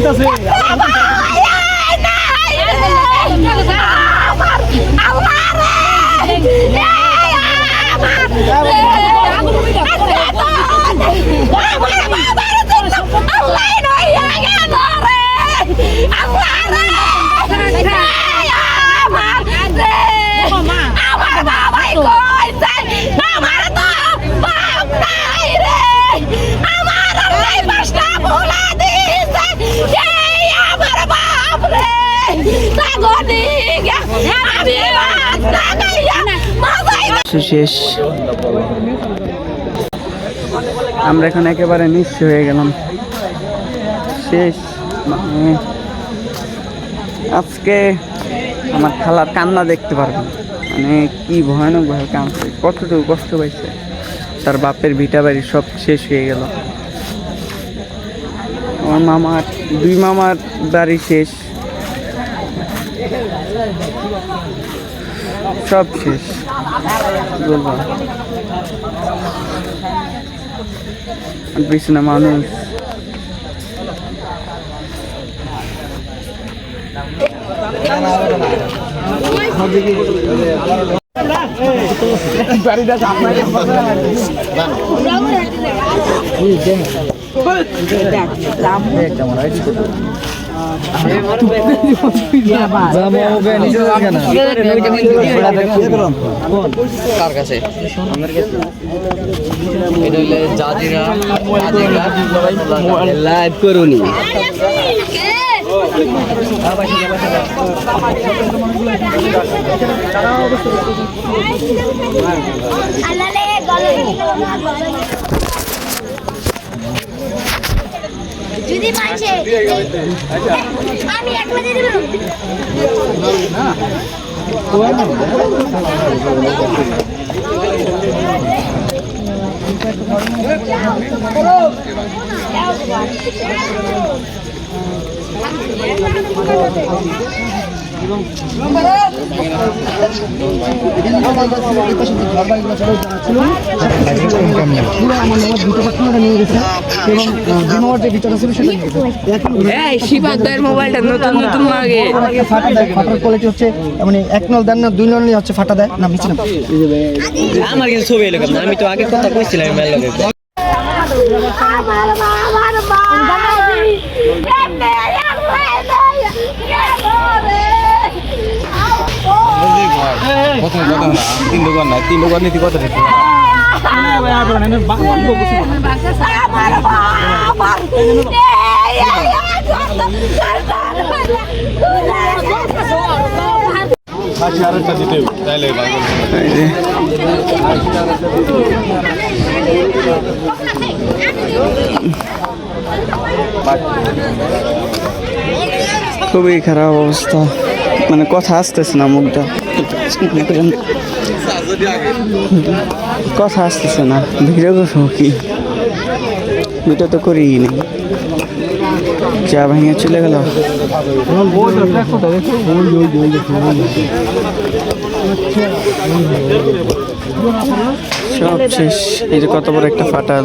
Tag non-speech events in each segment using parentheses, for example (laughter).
aguántase. (laughs) শেষ। আমরা এখন একেবারে নিঃস্ব হয়ে গেলাম। শেষ মানে আজকে আমার খালার কান্না দেখতে পারবেন। মানে কি ভয়ানক ভাবে কাঁদছে, কতটুকু কষ্ট পাইছে। তার বাপের ভিটা বাড়ি সব শেষ হয়ে গেল। আমার মামার, দুই মামার বাড়ি শেষ। সব শেষ। বলব আর পিছনে মানুষ কার কাছে লাইভ করুনি। আলালে গলে যদি মাইছে আমি একলা দিয়ে দেব। শিবাদের মোবাইলটা নতুন নতুন লাগে। ফাটা দেয় ফাটার কোয়ালিটি হচ্ছে মানে এক নল দেন না দুই নল হচ্ছে ফাটা দেয় না মিছে না আমার কিন্তু ছবি এলাকা আমি তো আগে কথা কইছিলাম মেল লগে আমার আমার বাবাজি এমনে আর প্রথমে কথা না তিন দোকান নাই। তিন দোকান নীতি। এই যে খুবই খারাপ অবস্থা। মানে কথা আসতেছে না মুখটা। কথা আসতেছে না। ভিডিও করব কি ভিডিও তো করি নেই চা ভেঙে চলে গেল। সব শেষ। এই যে কত বড় একটা ফাটাল।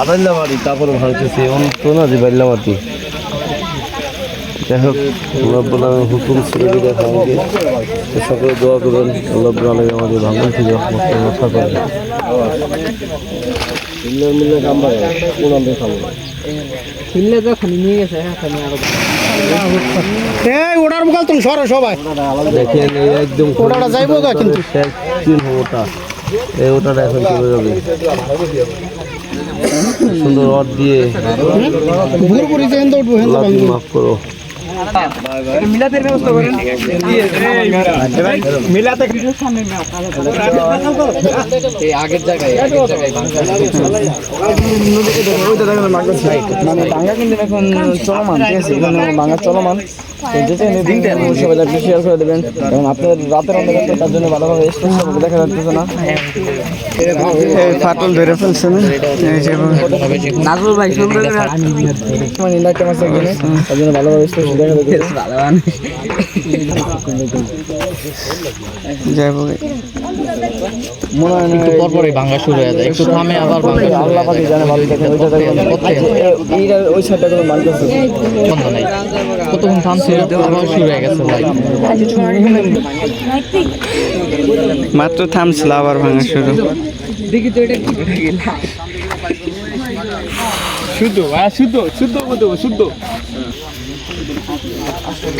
আদাল্লাবাড়ি তারপরে যে যাই হোক আলমীর হুকুম সকলে দোয়া করবেন আলমী আমাদের ভাঙন থেকে রক্ষা করবেন মিল্লার মিল্লার কাম পাবে কোন আমরা খাব খিললে যখন নিয়ে গেছে এখন ওটার মুখাল তুমি সরো সবাই। দেখেন একদম ওটাটা যাইবো কিন্তু। ওটা। এই ওটাটা এখন চলে যাবে সুন্দর রড দিয়ে মাফ করো। মিলাতের ব্যবস্থা করেন মিলাতে আগের জায়গায় মানে বাংলা কিন্তু এখন চলমান ঠিক আছে বাংলা চলমান দিনটা সবাই একটু শেয়ার করে দেবেন এবং আপনার রাতের অন্ধকার তার জন্য ভালোভাবে স্পষ্ট দেখা যাচ্ছে না ফাটল ধরে ফেলছে না। এই যে নাজুল ভাই সুন্দর মানে ইন্ডাক্টর মাছ এখানে তার জন্য ভালোভাবে স্পষ্ট দেখা দেখা মনে হয় একটু পর পরই ভাঙা শুরু হয়ে যায়। একটু থামে আবার ভাঙা শুরু আল্লাহ হয়ে যায় বন্ধ নাই। কতক্ষণ থামছিল? আবার শুরু হয়ে গেছে ভাই। মাত্র থামছিল আবার ভাঙা শুরু। শুদ্ধ ভাই শুদ্ধ শুদ্ধ।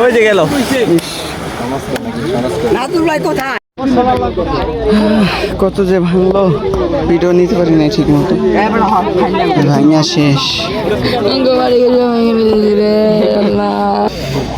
ওই যে গেল। কত যে ভাঙলো ভিডিও নিতে পারি না ঠিক মতো ভাঙা শেষ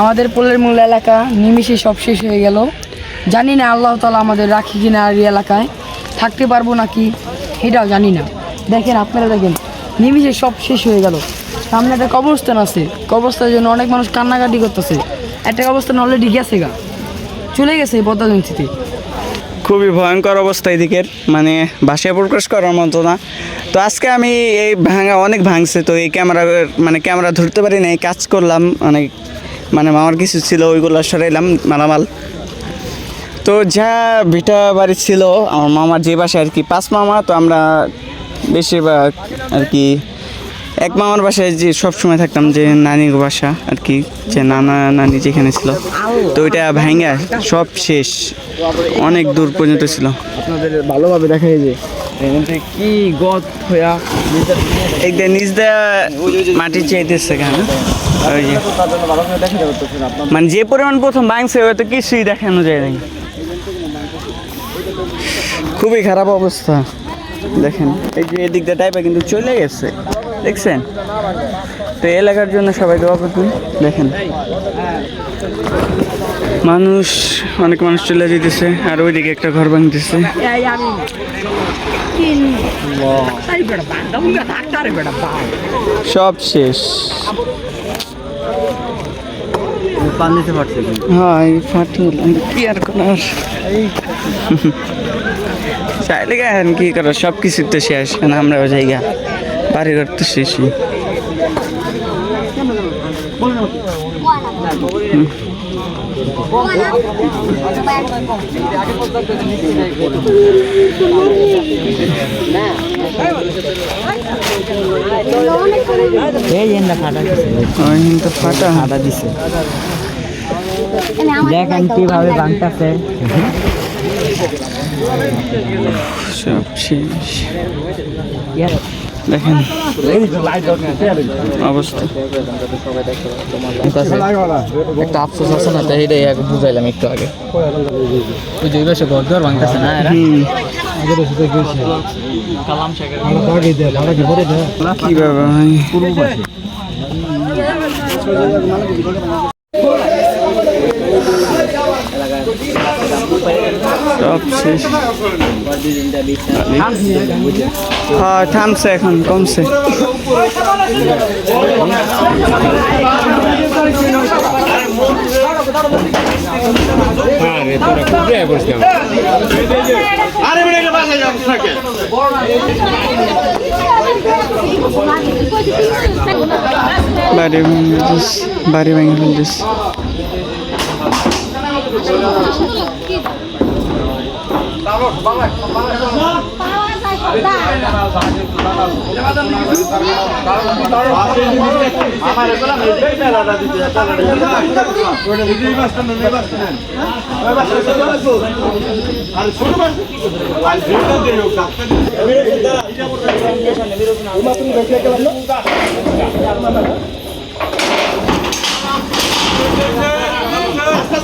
আমাদের পোলের মূল এলাকা নিমিষে সব শেষ হয়ে গেল। জানি না আল্লাহ তালা আমাদের রাখি কিনা আর এই এলাকায়। থাকতে পারব নাকি এটাও জানি না। দেখেন আপনারা দেখেন, নিমিষে সব শেষ হয়ে গেল। সামনে একটা কবরস্থান আছে। কবরস্থানের জন্য অনেক মানুষ কান্নাকাটি করতেছে। একটা কবরস্থান অলরেডি গেছে গা। চলে গেছে পদ্মা খুবই ভয়ঙ্কর অবস্থা এদিকের। মানে ভাষায় প্রকাশ করার মতো না। তো আজকে আমি এই ভাঙা অনেক ভাঙছে। তো এই ক্যামেরা মানে ক্যামেরা ধরতে পারি না এই কাজ করলাম। অনেক মানে মামার কিছু ছিল, ওইগুলো সরাইলাম, মালামাল। তো যা ভিটা বাড়ি ছিল, আমার মামার যে বাসায় আর কি, পাঁচ মামা, তো আমরা বেশিরভাগ আর কি, এক মামার বাসায় যে সব সময় থাকতাম, যে নানির বাসা আর কি, যে নানা, নানি যেখানে ছিল। তো ওইটা ভাঙ্গা সব শেষ, অনেক দূর পর্যন্ত ছিল। আপনাদের ভালোভাবে দেখা যায় যে কি গদ হইয়া একদম নিজ দেয়া মাটি চাইতেছে কেন? মানে যে পরিমাণ প্রথম ভাঙছে, হয়তো কিছুই দেখানো যায় নাই। খুবই খারাপ অবস্থা। দেখেন, এই যে এদিক দিয়ে টাইপে কিন্তু চলে গেছে। দেখছেন? তো এলাকার জন্য সবাই দোয়া করবেন। দেখেন। মানুষ, অনেক মানুষ চলে যেতেছে আর ওইদিকে একটা ঘর ভাঙতেছে। সব শেষ। পানিতে ফাটছে হ্যাঁ ফাটি কি আর করার? চাইলে এখন কি করার সব কিছু তো শেষ। আমরা আমরাও জায়গা। বাড়ি ঘর তো শেষই। ফাটা আদা দিছে দেখেন কীভাবে ভাঙতেছে সব শেষ। দেখেন। অবস্থা। একটা আফসোস আছে না তাই এটাই আগে বুঝাইলাম একটু আগে। ওই যে ঘর দুয়ার ভাঙতেছে না ভাই? সব শেষ। হ্যাঁ থামছে এখন কমছে। বাড়ি ভেঙে ফেলতেছে বাড়ি ভেঙে ফেলতেছে তুমি দেখলে গেলাম না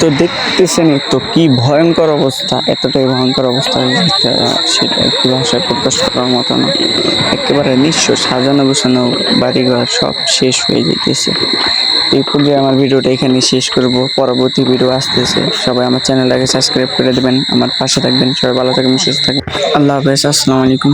তো দেখতেছেন তো কি ভয়ঙ্কর অবস্থা, এতটাই ভয়ঙ্কর অবস্থা সেটা একটি ভাষায় প্রকাশ করার মতো না। একেবারে নিঃস্ব সাজানো গোছানো বাড়িঘর সব শেষ হয়ে যেতেছে। এই পর্যায়ে আমার ভিডিওটা এখানে শেষ করব। পরবর্তী ভিডিও আসতেছে। সবাই আমার চ্যানেলটাকে সাবস্ক্রাইব করে দেবেন, আমার পাশে থাকবেন। সবাই ভালো থাকবেন, সুস্থ থাকবেন। আল্লাহ হাফেজ, আসসালামু আলাইকুম।